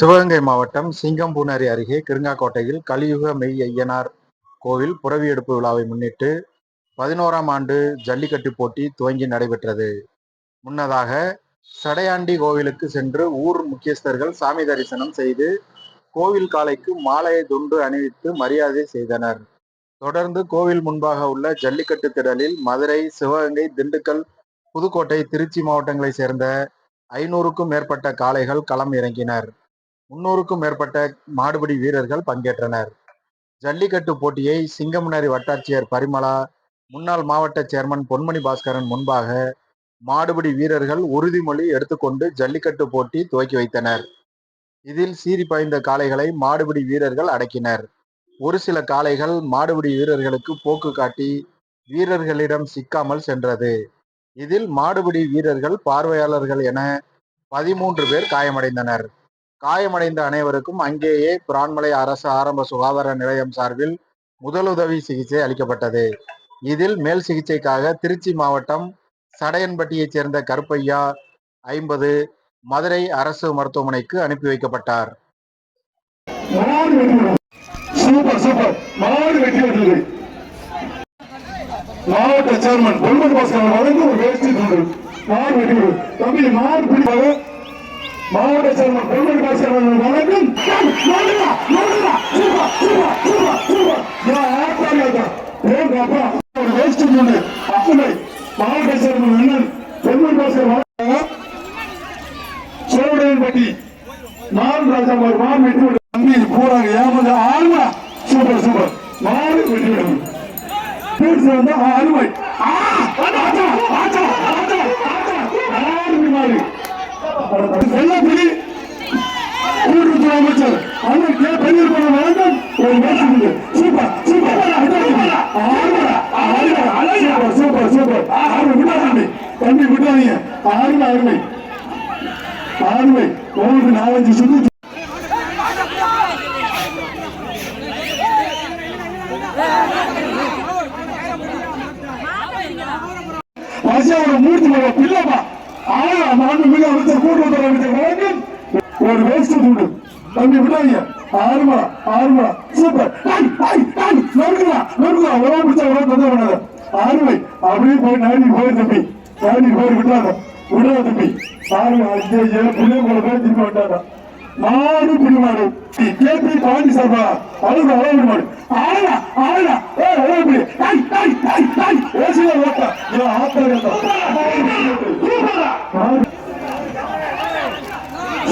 சிவகங்கை மாவட்டம் சிங்கம்பூனரி அருகே கிருங்காக்கோட்டையில் கலியுக மெய் ஐயனார் கோவில் புறவி எடுப்பு விழாவை முன்னிட்டு பதினோராம் ஆண்டு ஜல்லிக்கட்டு போட்டி துவங்கி நடைபெற்றது. முன்னதாக சடையாண்டி கோவிலுக்கு சென்று ஊர் முக்கியஸ்தர்கள் சாமி தரிசனம் செய்து கோவில் காளைக்கு மாலையை துண்டு அணிவித்து மரியாதை செய்தனர். தொடர்ந்து கோவில் முன்பாக உள்ள ஜல்லிக்கட்டு திடலில் மதுரை சிவகங்கை திண்டுக்கல் புதுக்கோட்டை திருச்சி மாவட்டங்களைச் சேர்ந்த ஐநூறுக்கும் மேற்பட்ட காளைகள் களம் இறங்கினர். முன்னூறுக்கும் மேற்பட்ட மாடுபிடி வீரர்கள் பங்கேற்றனர். ஜல்லிக்கட்டு போட்டியை சிங்கமுனரி வட்டாட்சியர் பரிமளா முன்னாள் மாவட்ட சேர்மன் பொன்மணி பாஸ்கரன் முன்பாக மாடுபிடி வீரர்கள் உறுதிமொழி எடுத்துக்கொண்டு ஜல்லிக்கட்டு போட்டி துவக்கி வைத்தனர். இதில் சீறி பாய்ந்த காளைகளை மாடுபிடி வீரர்கள் அடக்கினர். ஒரு சில காளைகள் மாடுபிடி வீரர்களுக்கு போக்கு காட்டி வீரர்களிடம் சிக்காமல் சென்றது. இதில் மாடுபிடி வீரர்கள் பார்வையாளர்கள் என பதிமூன்று பேர் காயமடைந்தனர். காயமடைந்த அனைவருக்கும் அங்கேயே பிரான்மலை அரசு ஆரம்ப சுகாதார நிலையம் சார்பில் முதலுதவி சிகிச்சை அளிக்கப்பட்டது. இதில் மேல் சிகிச்சைக்காக திருச்சி மாவட்டம் சடையன்பட்டியைச் சேர்ந்த கருப்பையா ஐம்பது மதுரை அரசு மருத்துவமனைக்கு அனுப்பி வைக்கப்பட்டார். Super super. மாடு மாவட்ட சேர்மன் பொன்மன் பாஸ்கர் வழங்கும் ஒரு வேஷ்டி மாடு தம்பி மாடு பிடிப்பாக மாவட்ட சேர்மன் பொன்மன் பாஸ்கர் வழங்கும் அப்பனை மாவட்ட சேர்மன் அண்ணன் பொன்மன் பாஸ்கர் நான் மான் வெற்றி தம்பி சூப்பர் சூப்பர். வெற்றி விடும் ஆச்சா, ஆச்சா, ஆச்சா. மாடு மாடு வெள்ளப்பிடி கூட்டுறவு அமைச்சர் அண்ணன் கே பெரியப்பட வழங்கும் ஒரு வேஷம் சூப்பர் சூப்பர் ஆறுமா ஆறுமா சூப்பர் சூப்பர் சூப்பர் ஆறு விடாதீங்க தம்பி விடுவாங்க. ஆறுமை ஆறுமை ஆறுமை உங்களுக்கு நாலஞ்சு சுத்தி பசியாவோட மூர்த்தி மேல பிள்ளைப்பா. ஆளா மாண்பு மிக அமைச்சர் கூட்டுறவு அமைச்சர் வழங்கும் ஒரு வேஸ்ட் துண்டு. தம்பி விடாதீங்க ஆறுமா ஆறுமா. சூப்பர். நொறுக்குதா நொறுக்குதா உறவு பிடிச்சா பண்ணாத ஆறுமை. அப்படியே போய் நாடி போய் தம்பி. நாடி போய் விடாத விடாத தம்பி ஆறுமா ஐயா புள்ளைய போல பேர் திரும்பி வந்தாங்க மாடு பிடிமாடு கேபி பழனி சார்பா? அழுகு அழகு மாடு ஆளா ஆளா ஏ அழகு பிடி டாய் டாய் டாய் டாய். ஓசில ஓட்டா ஏ ஆத்தா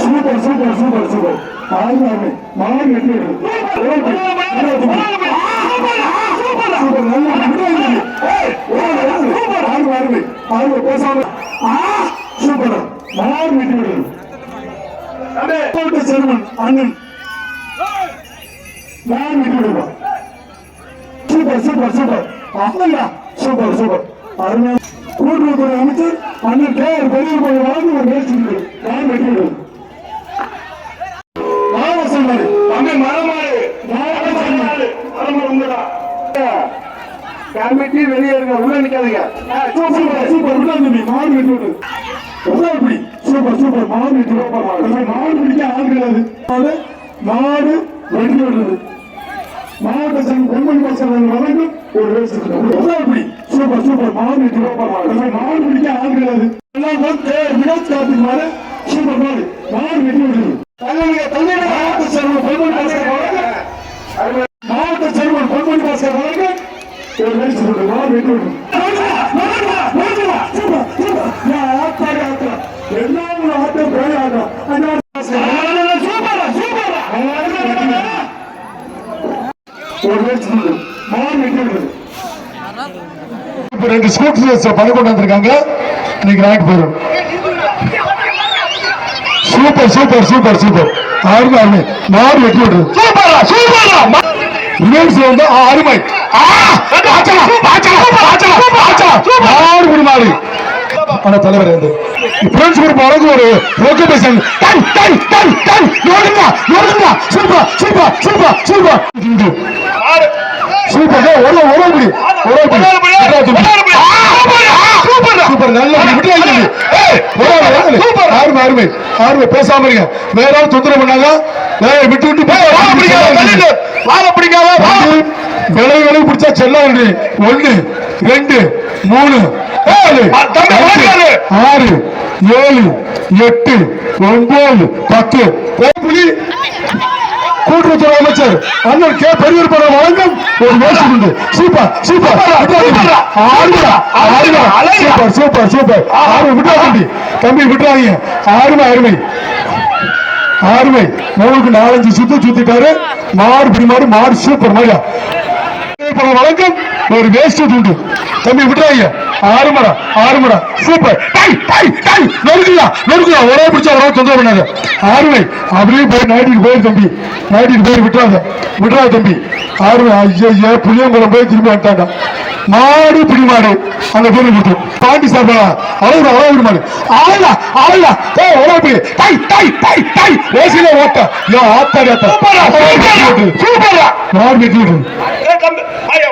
சூப்பர் சூப்பர் சூப்பர் சூப்பர். ஆறு ஆறு மாடு வெற்றி சூப்பர் மாடு வெற்றி விடுறது கோட்டை சேர்மன் அண்ணன். நான் விட்டு விடுவோம் சூப்பர் சூப்பர் சூப்பர் அப்படியா சூப்பர் சூப்பர் அருமையா கூட்டுறவுத்துறை அமைச்சர் அண்ணன் கே ஆர் பெரியவர் வழங்கும் ஒரு முயற்சி இருக்கு நான் கமிட்டி வெளியே இருங்க உள்ள நிக்காதீங்க. சூப்பர் சூப்பர் உள்ள நிமி மாடு வெட்டி விடு. உள்ள இப்படி சூப்பர் சூப்பர். மாடு வெட்டி மாடு பிடிக்க ஆள் கிடையாது. மாடு வெட்டி விடுறது. மாவட்ட சங்கம் பொன்மணி பாசனம் வழங்கும் ஒரு வேஸ்ட் உள்ள இப்படி சூப்பர் சூப்பர். மாடு வெட்டி சூப்பர் மாடு மாடு பிடிக்க ஆள் கிடையாது. எல்லாம் வந்து வினோத் கார்த்திக் மாடு. சூப்பர் மாடு. மாடு வெட்டி விடுறது மாவட்ட சங்கம் பொன்மணி பாசனம் வழங்கும் மாவட்ட சேர்மன் பொன்மணி பாஸ்கர் வழங்கும் ஒரு வேஸ்ட் போட்டு மாடு வெட்டி விடுறது எல்லாம் ஒரு ஆட்டம் பேர் ஆட்டம் சூப்பர் சூப்பர் ஒரு வேஸ்ட் போட்டு மாடு வெட்டி விடுறது இப்ப ரெண்டு ஸ்கூட்டர்ஸ் பண்ணி வந்திருக்காங்க இன்னைக்கு ரேங்க் போயிடும் சூப்பர் சூப்பர் சூப்பர் சூப்பர். அருமை அருமை. மாடு வெட்டி விடுறது சூப்பரா சூப்பரா. வந்து ஆ, அருமை. மாடு விடு மாடு ஆனா தலைவர் வந்து. பிரெண்ட்ஸ் குரூப் வழங்கும் ஒரு ஓகேபேஷன் டை டை டை டை நோடுங்க நோடுங்க super super super super. Super ஒரு ஒரு முடி ஒரு முடி சூப்பர் நல்ல விட்டு சூப்பர். அருமை அருமை பேசாம இருங்க. வேற யாரும் தொந்தரவு பண்ணாங்க வேற விட்டு விட்டு வாழ பிடிக்காத? விலை விலை பிடிச்சா செல்ல ஒன்று ஒண்ணு ரெண்டு மூணு ஆறு ஏழு எட்டு ஒன்பது பத்து. புலி. கூட்டுறவுத்துறை அமைச்சர் அண்ணன் கே. பெரியவர் படம் வழங்கும் ஒரு வேஷம் உண்டு. Super super. Super super super ஆறு விட்டா தம்பி. தம்பி விட்டுறாதீங்க. ஆறுமை அருமை ஆறுமை. மூணுக்கு நாலஞ்சு சுத்து சுத்திட்டாரு. மாடு பிடி மாடு மாடு சூப்பர் மாடியா படம் வழங்கும் ஒரு வேஸ்ட் உண்டு. தம்பி விட்டுறாங்க ஆறு மடா ஆறு மடா சூப்பர் நெருக்குதா நெருக்குதா ஒரே பிடிச்சா ஒரே தொந்தரவு பண்ணாத. ஆறுமை அப்படியே போய் நாட்டிக்கு போய் தம்பி. நாட்டிக்கு போய் விட்டுறாத. விட்டுறாத தம்பி. ஆறுமை ஐயா புளியங்குளம் போய் திரும்பி வந்துட்டாங்க மாடு பிடி மாடு அந்த பேரு கொடுத்து பாண்டி சாப்பிடா அளவு அளவு மாடு ஆளா ஆளா ஒரே பிடி டை டை டை டை. ஓசில ஓட்ட. யோ ஆத்தாடி ஆத்தா. சூப்பரா சூப்பரா மாடு வெட்டி விட்டு